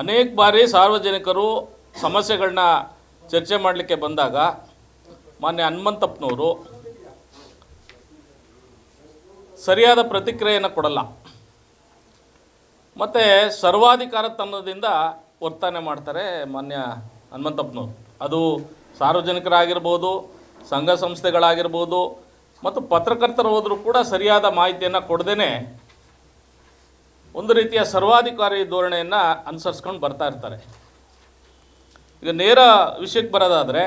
ಅನೇಕ ಬಾರಿ ಸಾರ್ವಜನಿಕರು ಸಮಸ್ಯೆಗಳನ್ನ ಚರ್ಚೆ ಮಾಡಲಿಕ್ಕೆ ಬಂದಾಗ, ಮಾನ್ಯ ಹನುಮಂತಪ್ಪನವರು ಸರಿಯಾದ ಪ್ರತಿಕ್ರಿಯೆಯನ್ನು ಕೊಡಲ್ಲ. ಮತ್ತು ಸರ್ವಾಧಿಕಾರತನದಿಂದ ವರ್ತನೆ ಮಾಡ್ತಾರೆ ಮಾನ್ಯ ಹನುಮಂತಪ್ಪನವರು. ಅದು ಸಾರ್ವಜನಿಕರಾಗಿರ್ಬೋದು, ಸಂಘ ಸಂಸ್ಥೆಗಳಾಗಿರ್ಬೋದು, ಮತ್ತು ಪತ್ರಕರ್ತರು ಹೋದರೂ ಕೂಡ ಸರಿಯಾದ ಮಾಹಿತಿಯನ್ನು ಕೊಡದೇ ಒಂದು ರೀತಿಯ ಸರ್ವಾಧಿಕಾರಿ ಧೋರಣೆಯನ್ನು ಅನುಸರಿಸ್ಕೊಂಡು ಬರ್ತಾ ಇರ್ತಾರೆ. ಈಗ ನೇರ ವಿಷಯಕ್ಕೆ ಬರೋದಾದರೆ,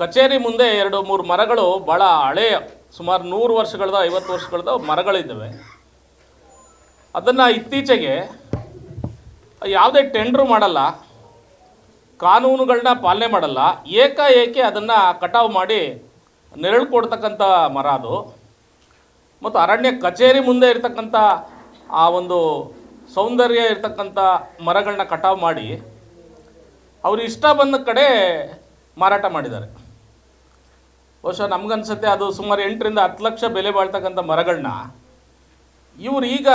ಕಚೇರಿ ಮುಂದೆ ಎರಡು ಮೂರು ಮರಗಳು ಭಾಳ ಹಳೆಯ, ಸುಮಾರು ನೂರು ವರ್ಷಗಳದ, ಐವತ್ತು ವರ್ಷಗಳದ ಮರಗಳಿದ್ದಾವೆ. ಅದನ್ನು ಇತ್ತೀಚೆಗೆ ಯಾವುದೇ ಟೆಂಡ್ರು ಮಾಡಲ್ಲ ಕಾನೂನುಗಳನ್ನ ಪಾಲನೆ ಮಾಡಲ್ಲ, ಏಕಾಏಕಿ ಅದನ್ನು ಕಟಾವು ಮಾಡಿ ನೆರಳು ಕೊಡ್ತಕ್ಕಂಥ ಮರ ಅದು. ಮತ್ತು ಅರಣ್ಯ ಕಚೇರಿ ಮುಂದೆ ಇರ್ತಕ್ಕಂಥ ಆ ಒಂದು ಸೌಂದರ್ಯ ಇರ್ತಕ್ಕಂಥ ಮರಗಳನ್ನ ಕಟಾವು ಮಾಡಿ ಅವ್ರು ಇಷ್ಟ ಬಂದ ಕಡೆ ಮಾರಾಟ ಮಾಡಿದ್ದಾರೆ. ಬಹುಶಃ ನಮಗನ್ಸುತ್ತೆ ಅದು ಸುಮಾರು ಎಂಟರಿಂದ ಹತ್ತು ಲಕ್ಷ ಬೆಲೆ ಬಾಳ್ತಕ್ಕಂಥ ಮರಗಳನ್ನ ಇವರು ಈಗ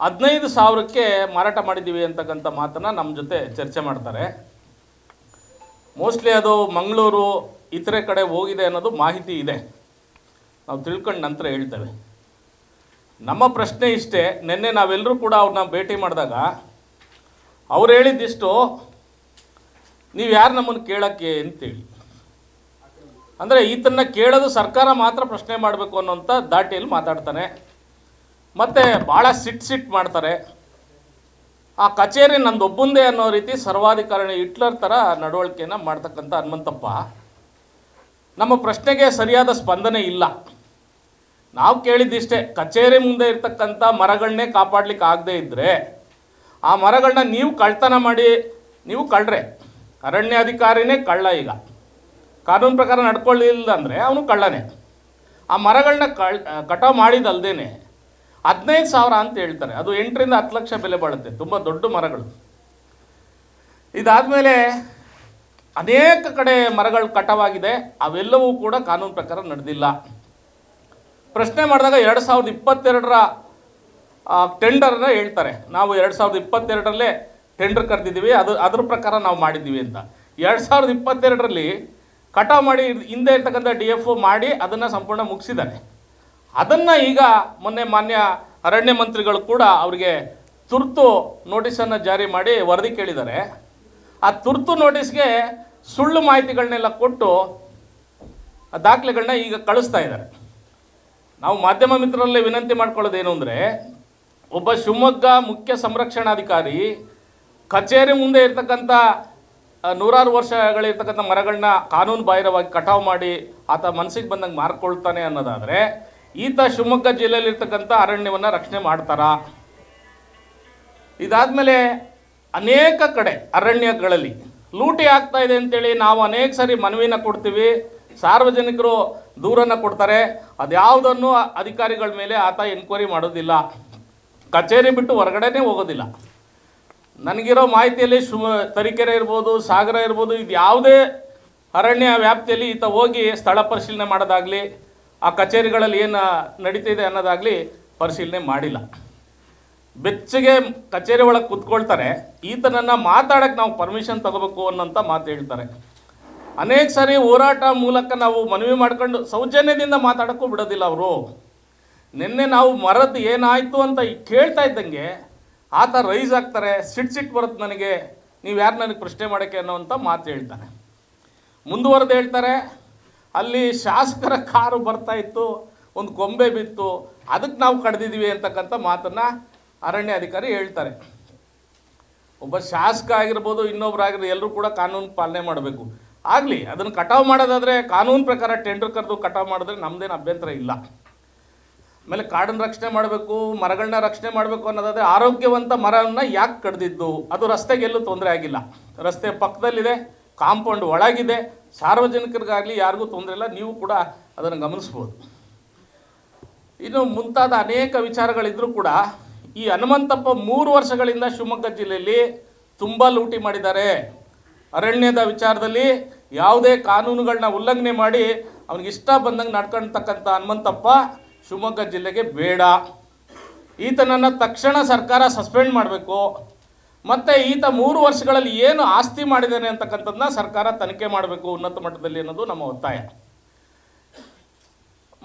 ಹದಿನೈದು ಸಾವಿರಕ್ಕೆ ಮಾರಾಟ ಮಾಡಿದ್ದೀವಿ ಅಂತಕ್ಕಂಥ ಮಾತನ್ನು ನಮ್ಮ ಜೊತೆ ಚರ್ಚೆ ಮಾಡ್ತಾರೆ. ಮೋಸ್ಟ್ಲಿ ಅದು ಮಂಗಳೂರು ಇತರೆ ಕಡೆ ಹೋಗಿದೆ ಅನ್ನೋದು ಮಾಹಿತಿ ಇದೆ. ನಾವು ತಿಳ್ಕೊಂಡು ನಂತರ ಹೇಳ್ತೇವೆ. ನಮ್ಮ ಪ್ರಶ್ನೆ ಇಷ್ಟೇ, ನಿನ್ನೆ ನಾವೆಲ್ಲರೂ ಕೂಡ ಅವ್ರನ್ನ ಭೇಟಿ ಮಾಡಿದಾಗ ಅವ್ರು ಹೇಳಿದ್ದಿಷ್ಟು, ನೀವು ಯಾರು ನಮ್ಮನ್ನು ಕೇಳೋಕ್ಕೆ ಅಂತೇಳಿ? ಅಂದರೆ ಈತನ್ನ ಕೇಳೋದು ಸರ್ಕಾರ ಮಾತ್ರ ಪ್ರಶ್ನೆ ಮಾಡಬೇಕು ಅನ್ನೋಂಥ ದಾಟಿಯಲ್ಲಿ ಮಾತಾಡ್ತಾನೆ. ಮತ್ತು ಭಾಳ ಸಿಟ್ ಸಿಟ್ ಮಾಡ್ತಾರೆ. ಆ ಕಚೇರಿ ನಂದೊಬ್ಬಂದೇ ಅನ್ನೋ ರೀತಿ ಸರ್ವಾಧಿಕಾರಿ ಹಿಟ್ಲರ್ ಥರ ನಡವಳಿಕೆಯನ್ನು ಮಾಡ್ತಕ್ಕಂಥ ಹನುಮಂತಪ್ಪ. ನಮ್ಮ ಪ್ರಶ್ನೆಗೆ ಸರಿಯಾದ ಸ್ಪಂದನೆ ಇಲ್ಲ. ನಾವು ಕೇಳಿದ್ದಿಷ್ಟೇ, ಕಚೇರಿ ಮುಂದೆ ಇರ್ತಕ್ಕಂಥ ಮರಗಳನ್ನೇ ಕಾಪಾಡಲಿಕ್ಕೆ ಆಗದೆ ಇದ್ದರೆ ಆ ಮರಗಳನ್ನ ನೀವು ಕಳ್ತನ ಮಾಡಿ, ನೀವು ಕಳ್ರೆ. ಅರಣ್ಯಾಧಿಕಾರಿನೇ ಕಳ್ಳ ಈಗ. ಕಾನೂನು ಪ್ರಕಾರ ನಡ್ಕೊಳ್ಳಿಲ್ಲ ಅಂದರೆ ಅವನು ಕಳ್ಳನೇ. ಆ ಮರಗಳನ್ನ ಕಳ್ ಕಟಾವು ಮಾಡಿದಲ್ದೇನೆ ಹದಿನೈದು ಸಾವಿರ ಅಂತ ಹೇಳ್ತಾರೆ. ಅದು ಎಂಟರಿಂದ ಹತ್ತು ಲಕ್ಷ ಬೆಲೆ ಬಾಳುತ್ತೆ. ತುಂಬ ದೊಡ್ಡ ಮರಗಳು. ಇದಾದಮೇಲೆ ಅನೇಕ ಕಡೆ ಮರಗಳು ಕಟಾವಾಗಿದೆ. ಅವೆಲ್ಲವೂ ಕೂಡ ಕಾನೂನು ಪ್ರಕಾರ ನಡೆದಿಲ್ಲ. ಪ್ರಶ್ನೆ ಮಾಡಿದಾಗ ಎರಡು ಸಾವಿರದ ಇಪ್ಪತ್ತೆರಡರ ಟೆಂಡರ್ನ ಹೇಳ್ತಾರೆ. ನಾವು ಎರಡು ಸಾವಿರದ ಇಪ್ಪತ್ತೆರಡರಲ್ಲೇ ಟೆಂಡರ್ ಕರೆದಿದ್ದೀವಿ. ಅದು, ಅದ್ರ ಪ್ರಕಾರ ನಾವು ಮಾಡಿದ್ದೀವಿ ಅಂತ. ಎರಡು ಸಾವಿರದ ಇಪ್ಪತ್ತೆರಡರಲ್ಲಿ ಕಟಾವು ಮಾಡಿ ಹಿಂದೆ ಇರ್ತಕ್ಕಂಥ ಡಿ ಎಫ್ ಮಾಡಿ ಅದನ್ನು ಸಂಪೂರ್ಣ ಮುಗಿಸಿದ್ದಾರೆ ಅದನ್ನು ಈಗ ಮೊನ್ನೆ ಮಾನ್ಯ ಅರಣ್ಯ ಮಂತ್ರಿಗಳು ಕೂಡ ಅವರಿಗೆ ತುರ್ತು ನೋಟಿಸನ್ನು ಜಾರಿ ಮಾಡಿ ವರದಿ ಕೇಳಿದ್ದಾರೆ. ಆ ತುರ್ತು ನೋಟಿಸ್ಗೆ ಸುಳ್ಳು ಮಾಹಿತಿಗಳನ್ನೆಲ್ಲ ಕೊಟ್ಟು ಆ ದಾಖಲೆಗಳನ್ನ ಈಗ ಕಳಿಸ್ತಾ ಇದ್ದಾರೆ. ನಾವು ಮಾಧ್ಯಮ ಮಿತ್ರರಲ್ಲಿ ವಿನಂತಿ ಮಾಡ್ಕೊಳ್ಳೋದೇನು ಅಂದರೆ, ಒಬ್ಬ ಶಿವಮೊಗ್ಗ ಮುಖ್ಯ ಸಂರಕ್ಷಣಾಧಿಕಾರಿ ಕಚೇರಿ ಮುಂದೆ ಇರ್ತಕ್ಕಂಥ ನೂರಾರು ವರ್ಷಗಳಿರ್ತಕ್ಕಂಥ ಮರಗಳನ್ನ ಕಾನೂನು ಬಾಹಿರವಾಗಿ ಕಟಾವು ಮಾಡಿ ಆತ ಮನಸ್ಸಿಗೆ ಬಂದಂಗೆ ಮಾರ್ಕೊಳ್ತಾನೆ ಅನ್ನೋದಾದರೆ, ಈತ ಶಿವಮೊಗ್ಗ ಜಿಲ್ಲೆಯಲ್ಲಿರ್ತಕ್ಕಂಥ ಅರಣ್ಯವನ್ನು ರಕ್ಷಣೆ ಮಾಡ್ತಾರಾ. ಇದಾದಮೇಲೆ ಅನೇಕ ಕಡೆ ಅರಣ್ಯಗಳಲ್ಲಿ ಲೂಟಿ ಆಗ್ತಾ ಇದೆ ಅಂತೇಳಿ ನಾವು ಅನೇಕ ಸರಿ ಮನವಿನ ಕೊಡ್ತೀವಿ. ಸಾರ್ವಜನಿಕರು ದೂರನ್ನು ಕೊಡ್ತಾರೆ. ಅದ್ಯಾವುದನ್ನು ಅಧಿಕಾರಿಗಳ ಮೇಲೆ ಆತ ಎನ್ಕ್ವೈರಿ ಮಾಡೋದಿಲ್ಲ. ಕಚೇರಿ ಬಿಟ್ಟು ಹೊರಗಡೆನೇ ಹೋಗೋದಿಲ್ಲ. ನನಗಿರೋ ಮಾಹಿತಿಯಲ್ಲಿ ಶಿವ ತರೀಕೆರೆ ಇರ್ಬೋದು, ಸಾಗರ ಇರ್ಬೋದು, ಇದು ಯಾವುದೇ ಅರಣ್ಯ ವ್ಯಾಪ್ತಿಯಲ್ಲಿ ಈತ ಹೋಗಿ ಸ್ಥಳ ಪರಿಶೀಲನೆ ಮಾಡೋದಾಗಲಿ, ಆ ಕಚೇರಿಗಳಲ್ಲಿ ಏನು ನಡೀತಿದೆ ಅನ್ನೋದಾಗಲಿ ಪರಿಶೀಲನೆ ಮಾಡಿಲ್ಲ. ಬೆಚ್ಚಗೆ ಕಚೇರಿ ಒಳಗೆ ಕುತ್ಕೊಳ್ತಾರೆ. ಈತನನ್ನು ಮಾತಾಡೋಕ್ಕೆ ನಾವು ಪರ್ಮಿಷನ್ ತಗೋಬೇಕು ಅನ್ನೋಂಥ ಮಾತು ಹೇಳ್ತಾರೆ. ಅನೇಕ ಸಾರಿ ಹೋರಾಟ ಮೂಲಕ ನಾವು ಮನವಿ ಮಾಡ್ಕೊಂಡು ಸೌಜನ್ಯದಿಂದ ಮಾತಾಡೋಕ್ಕೂ ಬಿಡೋದಿಲ್ಲ ಅವರು. ನಿನ್ನೆ ನಾವು ಮರದ್ದು ಏನಾಯಿತು ಅಂತ ಕೇಳ್ತಾ ಇದ್ದಂಗೆ ಆತ ರೈಸ್ ಆಗ್ತಾರೆ ಸಿಟ್ ಸಿಟ್ ಬರುತ್ತೆ ನನಗೆ, ನೀವು ಯಾರು ನನಗೆ ಪ್ರಶ್ನೆ ಮಾಡೋಕ್ಕೆ ಅನ್ನೋವಂಥ ಮಾತು ಹೇಳ್ತಾನೆ ಮುಂದುವರೆದು ಹೇಳ್ತಾರೆ, ಅಲ್ಲಿ ಶಾಸಕರ ಕಾರು ಬರ್ತಾ ಇತ್ತು, ಒಂದು ಗೊಂಬೆ ಬಿತ್ತು ಅದಕ್ಕೆ ನಾವು ಕಡ್ದಿದ್ದೀವಿ ಅಂತಕ್ಕಂಥ ಮಾತನ್ನು ಅರಣ್ಯ ಅಧಿಕಾರಿ ಹೇಳ್ತಾರೆ. ಒಬ್ಬ ಶಾಸಕ ಆಗಿರ್ಬೋದು ಇನ್ನೊಬ್ಬರಾಗಿರ್ಬೋದು ಎಲ್ಲರೂ ಕೂಡ ಕಾನೂನು ಪಾಲನೆ ಮಾಡಬೇಕು. ಆಗಲಿ, ಅದನ್ನು ಕಟಾವು ಮಾಡೋದಾದರೆ ಕಾನೂನು ಪ್ರಕಾರ ಟೆಂಡರ್ ಕರೆದು ಕಟಾವು ಮಾಡಿದ್ರೆ ನಮ್ಮದೇನು ಅಭ್ಯಂತರ ಇಲ್ಲ. ಆಮೇಲೆ ಕಾಡನ್ನು ರಕ್ಷಣೆ ಮಾಡಬೇಕು ಮರಗಳನ್ನ ರಕ್ಷಣೆ ಮಾಡಬೇಕು ಅನ್ನೋದಾದರೆ ಆರೋಗ್ಯವಂತ ಮರವನ್ನು ಯಾಕೆ ಕಡ್ದಿದ್ದು? ಅದು ರಸ್ತೆಗೆ ಎಲ್ಲೂ ತೊಂದರೆ ಆಗಿಲ್ಲ. ರಸ್ತೆ ಪಕ್ಕದಲ್ಲಿದೆ, ಕಾಂಪೌಂಡ್ ಒಳಗಿದೆ, ಸಾರ್ವಜನಿಕರಿಗಾಗಲಿ ಯಾರಿಗೂ ತೊಂದರೆ ಇಲ್ಲ, ನೀವು ಕೂಡ ಅದನ್ನು ಗಮನಿಸ್ಬೋದು. ಇನ್ನು ಮುಂತಾದ ಅನೇಕ ವಿಚಾರಗಳಿದ್ರೂ ಕೂಡ, ಈ ಹನುಮಂತಪ್ಪ ಮೂರು ವರ್ಷಗಳಿಂದ ಶಿವಮೊಗ್ಗ ಜಿಲ್ಲೆಯಲ್ಲಿ ತುಂಬ ಲೂಟಿ ಮಾಡಿದ್ದಾರೆ. ಅರಣ್ಯದ ವಿಚಾರದಲ್ಲಿ ಯಾವುದೇ ಕಾನೂನುಗಳನ್ನ ಉಲ್ಲಂಘನೆ ಮಾಡಿ ಅವ್ನಿಗೆ ಇಷ್ಟ ಬಂದಂಗೆ ನಡ್ಕೊಳ್ತಕ್ಕಂಥ ಹನುಮಂತಪ್ಪ ಶಿವಮೊಗ್ಗ ಜಿಲ್ಲೆಗೆ ಬೇಡ. ಈತನನ್ನು ತಕ್ಷಣ ಸರ್ಕಾರ ಸಸ್ಪೆಂಡ್ ಮಾಡಬೇಕು. ಮತ್ತು ಈತ ಮೂರು ವರ್ಷಗಳಲ್ಲಿ ಏನು ಆಸ್ತಿ ಮಾಡಿದ್ದಾನೆ ಅಂತಕ್ಕಂಥದ್ದನ್ನ ಸರ್ಕಾರ ತನಿಖೆ ಮಾಡಬೇಕು ಉನ್ನತ ಮಟ್ಟದಲ್ಲಿ ಅನ್ನೋದು ನಮ್ಮ ಒತ್ತಾಯ.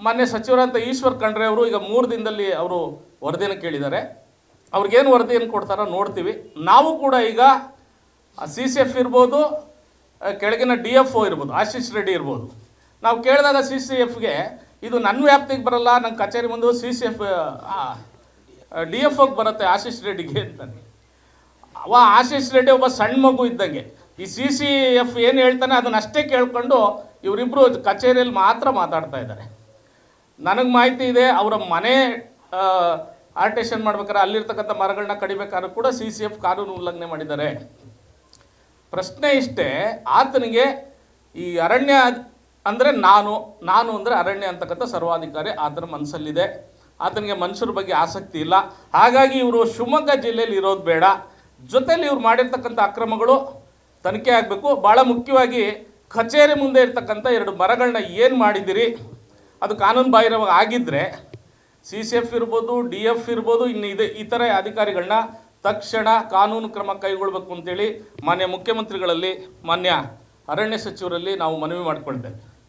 ಮೊನ್ನೆ ಸಚಿವರಂತ ಈಶ್ವರ್ ಖಂಡ್ರೆ ಅವರು ಈಗ ಮೂರು ದಿನದಲ್ಲಿ ಅವರು ವರದಿಯನ್ನು ಕೇಳಿದ್ದಾರೆ. ಅವ್ರಿಗೇನು ವರದಿಯನ್ನು ಕೊಡ್ತಾರೋ ನೋಡ್ತೀವಿ. ನಾವು ಕೂಡ ಈಗ ಸಿ ಸಿ ಎಫ್ ಇರ್ಬೋದು ಕೆಳಗಿನ ಡಿ ಎಫ್ ಒ ಇರ್ಬೋದು, ಆಶೀಶ್ ರೆಡ್ಡಿ ಇರ್ಬೋದು. ನಾವು ಕೇಳಿದಾಗ ಸಿ ಸಿ ಎಫ್ಗೆ ಇದು ನನ್ನ ವ್ಯಾಪ್ತಿಗೆ ಬರಲ್ಲ, ನನ್ನ ಕಚೇರಿ ಮುಂದೆ C C F D F ಒಗೆ ಬರುತ್ತೆ ಆಶೀಶ್ ರೆಡ್ಡಿಗೆ ಅಂತಾನೆ. ಅವ ಆಶೀಶ್ ರೆಡ್ಡಿ ಒಬ್ಬ ಸಣ್ಣ ಮಗು ಇದ್ದಂಗೆ. ಈ ಸಿ ಸಿ ಎಫ್ ಏನು ಹೇಳ್ತಾನೆ ಅದನ್ನಷ್ಟೇ ಕೇಳಿಕೊಂಡು ಇವರಿಬ್ಬರು ಕಚೇರಿಯಲ್ಲಿ ಮಾತ್ರ ಮಾತಾಡ್ತಾ ಇದ್ದಾರೆ. ನನಗೆ ಮಾಹಿತಿ ಇದೆ, ಅವರ ಮನೆ ಆರ್ಟೇಷನ್ ಮಾಡ್ಬೇಕಾದ್ರೆ ಅಲ್ಲಿರ್ತಕ್ಕಂಥ ಮರಗಳನ್ನ ಕಡಿಬೇಕಾದ್ರೂ ಕೂಡ ಸಿ ಸಿ ಎಫ್ ಕಾನೂನು ಉಲ್ಲಂಘನೆ ಮಾಡಿದ್ದಾರೆ. ಪ್ರಶ್ನೆ ಇಷ್ಟೇ, ಆತನಿಗೆ ಈ ಅರಣ್ಯ ಅಂದರೆ ನಾನು ನಾನು ಅಂದರೆ ಅರಣ್ಯ ಅಂತಕ್ಕಂಥ ಸರ್ವಾಧಿಕಾರಿ ಆತನ ಮನಸ್ಸಲ್ಲಿದೆ. ಆತನಿಗೆ ಮನುಷ್ಯರ ಬಗ್ಗೆ ಆಸಕ್ತಿ ಇಲ್ಲ. ಹಾಗಾಗಿ ಇವರು ಶಿವಮೊಗ್ಗ ಜಿಲ್ಲೆಯಲ್ಲಿ ಇರೋದು ಬೇಡ. ಜೊತೆಯಲ್ಲಿ ಇವ್ರು ಮಾಡಿರ್ತಕ್ಕಂಥ ಅಕ್ರಮಗಳು ತನಿಖೆ ಆಗಬೇಕು. ಭಾಳ ಮುಖ್ಯವಾಗಿ ಕಚೇರಿ ಮುಂದೆ ಇರ್ತಕ್ಕಂಥ ಎರಡು ಮರಗಳನ್ನ ಏನು ಮಾಡಿದ್ದೀರಿ ಅದು ಕಾನೂನು ಬಾಹಿರವಾಗಿ ಆಗಿದ್ದರೆ ಸಿ ಸಿ ಎಫ್ ಇರ್ಬೋದು, ಡಿ ಎಫ್ ಇರ್ಬೋದು, ಇನ್ನು ಇದೆ ಥರ ಅಧಿಕಾರಿಗಳನ್ನ ತಕ್ಷಣ ಕಾನೂನು ಕ್ರಮ ಕೈಗೊಳ್ಳಬೇಕು ಅಂತೇಳಿ ಮಾನ್ಯ ಮುಖ್ಯಮಂತ್ರಿಗಳಲ್ಲಿ ಮಾನ್ಯ ಅರಣ್ಯ ಸಚಿವರಲ್ಲಿ ನಾವು ಮನವಿ ಮಾಡಿಕೊಳ್ತೇವೆ